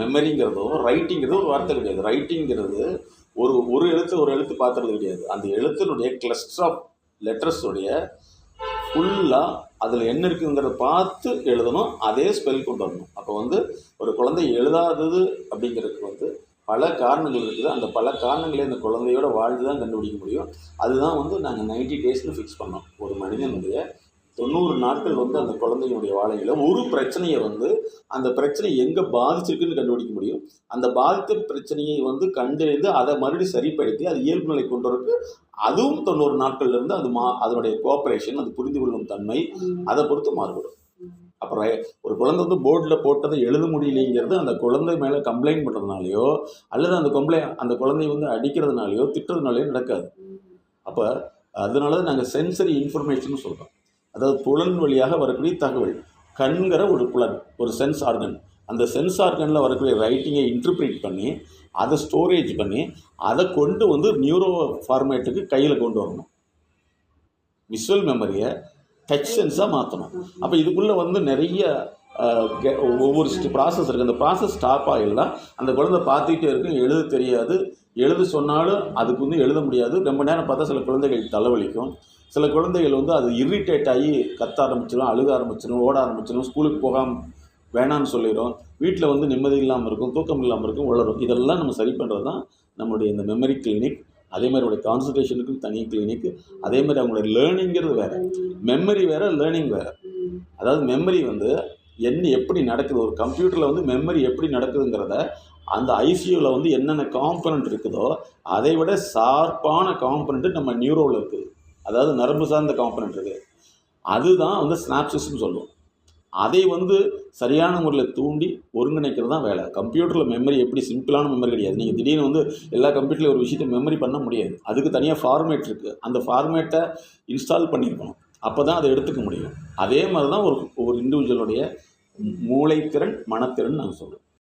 மெமரிங்கிறதும் ரைட்டிங்கிறது ஒரு வார்த்தை கிடையாது. ரைட்டிங்கிறது ஒரு ஒரு எழுத்து ஒரு எழுத்து பார்த்துறது கிடையாது. அந்த எழுத்தினுடைய கிளஸ்டர் ஆஃப் லெட்டர்ஸுடைய ஃபுல்லாக அதில் என்ன இருக்குங்கிறத பார்த்து எழுதணும். அதே ஸ்பெல் கொண்டு வரணும். அப்போ வந்து ஒரு குழந்தை எழுதாதது அப்படிங்கிறதுக்கு வந்து பல காரணங்கள் இருக்குது. அந்த பல காரணங்களை அந்த குழந்தையோட வாழ்ந்து தான் கண்டுபிடிக்க முடியும். அதுதான் வந்து நாங்கள் நைன்டி டேஸ்னு ஃபிக்ஸ் பண்ணோம். ஒரு மனிதனுடைய தொண்ணூறு நாட்கள் வந்து அந்த குழந்தையினுடைய வாழ்க்கையில் ஒரு பிரச்சனையை வந்து அந்த பிரச்சனை எங்கே பாதிச்சிருக்குன்னு கண்டுபிடிக்க முடியும். அந்த பாதித்த பிரச்சனையை வந்து கண்டறிந்து அதை மறுபடியும் சரிப்படுத்தி அது இயல்பு நிலை கொண்டு வரக்கு அதுவும் தொண்ணூறு நாட்கள்ல இருந்து அது மா அதனுடைய கோஆப்ரேஷன் அது புரிந்து கொள்ளும் தன்மை அதை பொறுத்து மாறுபடும். அப்புறம் ஒரு குழந்தை வந்து போர்டில் போட்டதை எழுத முடியலைங்கிறது அந்த குழந்தை மேலே கம்ப்ளைண்ட் பண்ணுறதுனாலையோ அல்லது அந்த கம்ப்ளை அந்த குழந்தைய வந்து அடிக்கிறதுனாலையோ திட்டுறதுனாலையோ நடக்காது. அப்போ அதனால தான் நாங்கள் சென்சரி இன்ஃபர்மேஷன் சொல்கிறோம் அதாவது புலன் வழியாக வரக்கூடிய தகவல் கண்கிற ஒரு புலன் ஒரு சென்ஸ் ஆர்கன் அந்த சென்ஸ் ஆர்கனில் வரக்கூடிய ரைட்டிங்கை இன்டர்பிரேட் பண்ணி அதை ஸ்டோரேஜ் பண்ணி அதை கொண்டு வந்து நியூரோ ஃபார்மேட்டுக்கு கையில் கொண்டு வரணும். விஷுவல் மெமரியை டச் சென்ஸாக மாற்றணும் அப்போ இதுக்குள்ளே வந்து நிறைய ஒவ்வொரு ப்ராசஸ் இருக்குது அந்த ப்ராசஸ் ஸ்டாப் ஆகிடலாம் அந்த குழந்தை பார்த்துக்கிட்டே இருக்கும். எழுத தெரியாது. எழுத சொன்னாலும் அதுக்கு வந்து எழுத முடியாது. ரொம்ப நேரம் பார்த்தா சில குழந்தைகள் தலைவலிக்கும். சில குழந்தைகள் வந்து அது இரிட்டேட் ஆகி கத்த ஆரம்பிச்சிடும் அழுக ஆரம்பிச்சிடும் ஓட ஆரம்பிச்சிடும் ஸ்கூலுக்கு போகாம வேணாம்னு சொல்லிடும் வீட்டில் வந்து நிம்மதி இல்லாமல் இருக்கும் தூக்கம் இல்லாமல் இருக்கும் உளரும் இதெல்லாம் நம்ம சரி பண்ணுறது தான் நம்மளுடைய இந்த மெமரி கிளினிக் அதே மாதிரி அவங்களுடைய கான்சன்ட்ரேஷனுக்கும் தனி கிளினிக் அதே மாதிரி அவங்களுடைய லேர்னிங்கிறது வேறு. மெமரி வேறு லேர்னிங் வேறு. அதாவது மெமரி வந்து என்ன எப்படி நடக்குது? ஒரு கம்ப்யூட்டரில் வந்து மெமரி எப்படி நடக்குதுங்கிறத அந்த ஐசியூவில் வந்து என்னென்ன காம்பனண்ட் இருக்குதோ அதை விட ஷார்ப்பான காம்பனண்ட்டு நம்ம நியூரோவில் இருக்குது அதாவது நரம்பு சார்ந்த காம்பனண்ட் இருக்குது அதுதான் வந்து ஸ்னாப்சிஸ்ன்னு சொல்லுவோம் அதை வந்து சரியான முறையில் தூண்டி ஒருங்கிணைக்கிறது தான் வேலை. கம்ப்யூட்டரில் மெமரி எப்படி சிம்பிளான மெமரி கிடையாது. நீங்கள் திடீர்னு வந்து எல்லா கம்ப்யூட்டரில் ஒரு விஷயத்தை மெமரி பண்ண முடியாது. அதுக்கு தனியாக ஃபார்மேட் இருக்குது அந்த ஃபார்மேட்டை இன்ஸ்டால் பண்ணியிருக்கணும் அப்போ தான் அதை எடுத்துக்க முடியும். அதே மாதிரி தான் ஒரு ஒரு இண்டிவிஜுவலுடைய மூளைத்திறன் மனத்திறன் நாங்கள் சொல்கிறோம்